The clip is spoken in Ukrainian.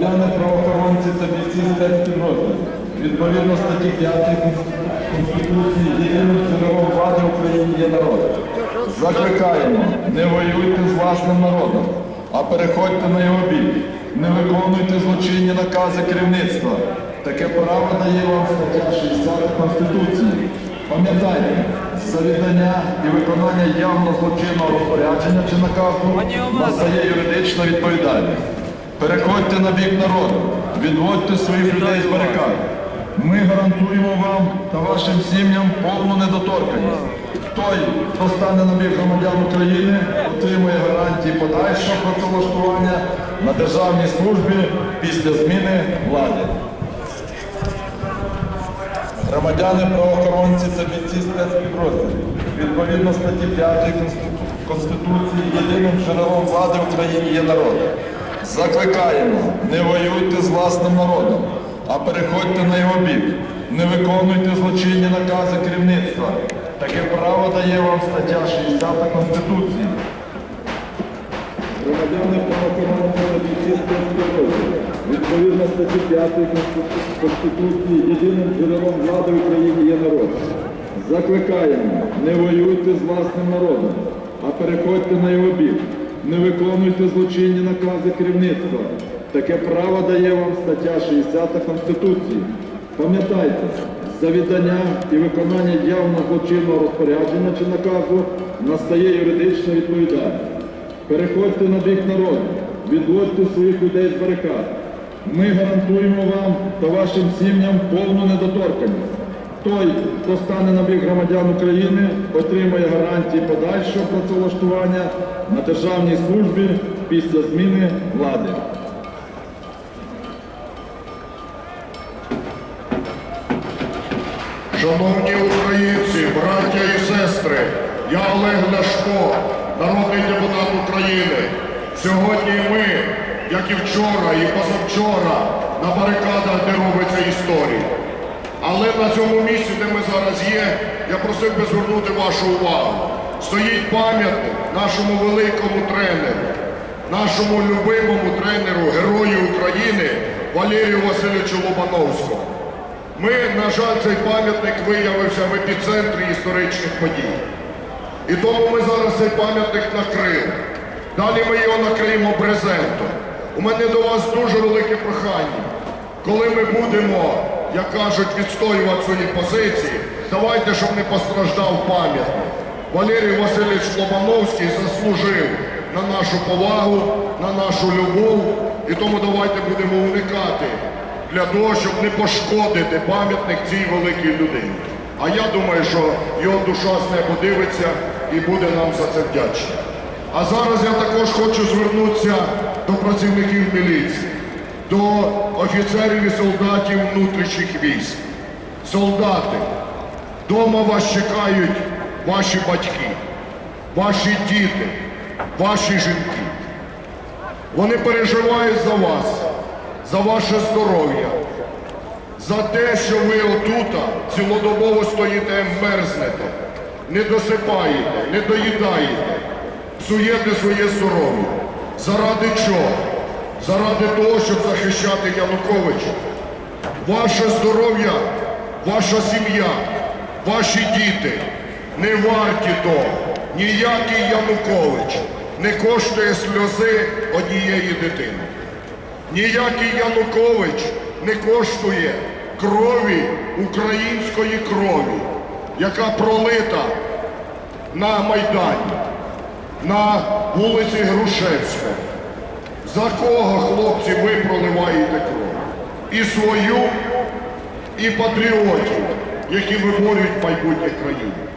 Громадяни, правоохоронці та бійці спецпідрозділів. Відповідно статті 5 Конституції єдиним джерелом влади в Україні є народ. Закликаємо, не воюйте з власним народом, а переходьте на його бік. Не виконуйте злочинні накази керівництва. Таке право дає вам стаття 60 Конституції. Пам'ятайте, за віддання і виконання явно злочинного розпорядження чи наказу настає юридична відповідальність. Переходьте на бік народу, відводьте своїх людей з барикад. Ми гарантуємо вам та вашим сім'ям повну недоторканність. Той, хто стане на бік громадян України, отримує гарантії подальшого працевлаштування на державній службі після зміни влади. Громадяни, правоохоронці та бійці спецпідрозділів. Відповідно статті 5 Конституції єдиним джерелом влади в Україні є народ. Закликаємо, не воюйте з власним народом, а переходьте на його бік. Не виконуйте злочинні накази керівництва. Таке право дає вам стаття 60 Конституції. Громадяни та бійці спецпідрозділів. Відповідно статті 5 Конституції єдиним джерелом влади в Україні є народ. Закликаємо, не воюйте з власним народом, а переходьте на його бік. Не виконуйте злочинні накази керівництва. Таке право дає вам стаття 60 Конституції. Пам'ятайте, за віддання і виконання явно злочинного розпорядження чи наказу настає юридична відповідальність. Переходьте на бік народу, відводьте своїх людей з барикад. Ми гарантуємо вам та вашим сім'ям повну недоторканність. Той, хто стане на бік громадян України, отримає гарантії подальшого працевлаштування на державній службі після зміни влади. Шановні українці, браття і сестри, я Олег Ляшко, народний депутат України. Сьогодні ми, як і вчора, і позавчора, на барикадах, де робиться історія. Але на цьому місці, де ми зараз є, я просив би звернути вашу увагу. Стоїть пам'ятник нашому великому тренеру, нашому любимому тренеру, герою України Валерію Васильовичу Лобановському. Ми, на жаль, цей пам'ятник виявився в епіцентрі історичних подій. І тому ми зараз цей пам'ятник накрили. Далі ми його накриємо брезентом. У мене до вас дуже велике прохання. Коли ми будемо, як кажуть, відстоювати свої позиції, давайте, щоб не постраждав пам'ятник. Валерій Васильович Лобановський заслужив на нашу повагу, на нашу любов. І тому давайте будемо уникати для того, щоб не пошкодити пам'ятник цій великій людині. А я думаю, що його душа з неба дивиться і буде нам за це вдячна. А зараз я також хочу звернутися до працівників міліції, офіцерів і солдатів внутрішніх військ. Солдати, дома вас чекають ваші батьки, ваші діти, ваші жінки. Вони переживають за вас, за ваше здоров'я, за те, що ви отута цілодобово стоїте, мерзнете, не досипаєте, не доїдаєте, псуєте своє здоров'я. Заради чого? Заради того, щоб захищати Януковича. Ваше здоров'я, ваша сім'я, ваші діти не варті того. Ніякий Янукович не коштує сльози однієї дитини. Ніякий Янукович не коштує крові, української крові, яка пролита на Майдані, на вулиці Грушевського. За кого, хлопці, ви проливаєте кров? І свою, і патріотів, які виборюють майбутнє країни.